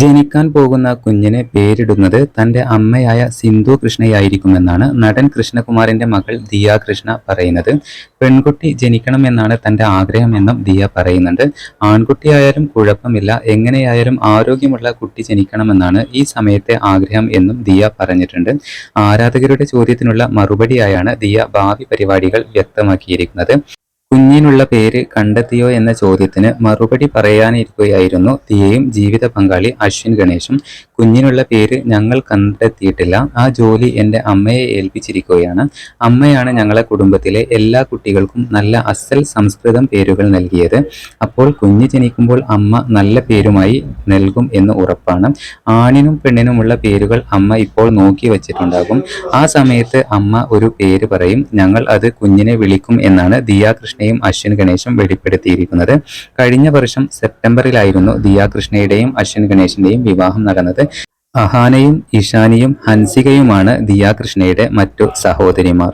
ജനിക്കാൻ പോകുന്ന കുഞ്ഞിനെ പേരിടുന്നത് തന്റെ അമ്മയായ സിന്ധു കൃഷ്ണയായിരിക്കുമെന്നാണ് നടൻ കൃഷ്ണകുമാറിന്റെ മകൾ ദിയ കൃഷ്ണ പറയുന്നത്. പെൺകുട്ടി ജനിക്കണമെന്നാണ് തന്റെ ആഗ്രഹമെന്നും ദിയ പറയുന്നുണ്ട്. ആൺകുട്ടിയായാലും കുഴപ്പമില്ല എങ്ങനെയായാലും ആരോഗ്യമുള്ള കുട്ടി ജനിക്കണമെന്നാണ് ഈ സമയത്തെ ആഗ്രഹം എന്നും ദിയ പറഞ്ഞിട്ടുണ്ട്. ആരാധകരുടെ ചോദ്യത്തിനുള്ള മറുപടിയായാണ് ദിയ ഭാവി പരിപാടികൾ വ്യക്തമാക്കിയിരിക്കുന്നത്. കുഞ്ഞിനുള്ള പേര് കണ്ടെത്തിയോ എന്ന ചോദ്യത്തിന് മറുപടി പറയാനിരിക്കുകയായിരുന്നു ദിയയും ജീവിത പങ്കാളി അശ്വിൻ ഗണേശും കുഞ്ഞിനുള്ള പേര് ഞങ്ങൾ കണ്ടെത്തിയിട്ടില്ല. ആ ജോലി എന്റെ അമ്മയെ ഏൽപ്പിച്ചിരിക്കുകയാണ്. അമ്മയാണ് ഞങ്ങളെ കുടുംബത്തിലെ എല്ലാ കുട്ടികൾക്കും നല്ല അസൽ സംസ്കൃതം പേരുകൾ നൽകിയത്. അപ്പോൾ കുഞ്ഞ് ജനിക്കുമ്പോൾ അമ്മ നല്ല പേരുമായി നൽകും എന്ന് ഉറപ്പാണ്. ആണിനും പെണ്ണിനുമുള്ള പേരുകൾ അമ്മ ഇപ്പോൾ നോക്കി വച്ചിട്ടുണ്ടാകും. ആ സമയത്ത് അമ്മ ഒരു പേര് പറയും ഞങ്ങൾ അത് കുഞ്ഞിനെ വിളിക്കും എന്നാണ് ദിയ കൃഷ്ണയും അശ്വിൻ ഗണേശും വെളിപ്പെടുത്തിയിരിക്കുന്നത്. കഴിഞ്ഞ വർഷം സെപ്റ്റംബറിലായിരുന്നു ദിയ കൃഷ്ണയുടെയും അശ്വിൻ ഗണേശിന്റെയും വിവാഹം നടന്നത്. അഹാനയും ഇഷാനിയും ഹൻസികയുമാണ് ദിയ കൃഷ്ണയുടെ മറ്റു സഹോദരിമാർ.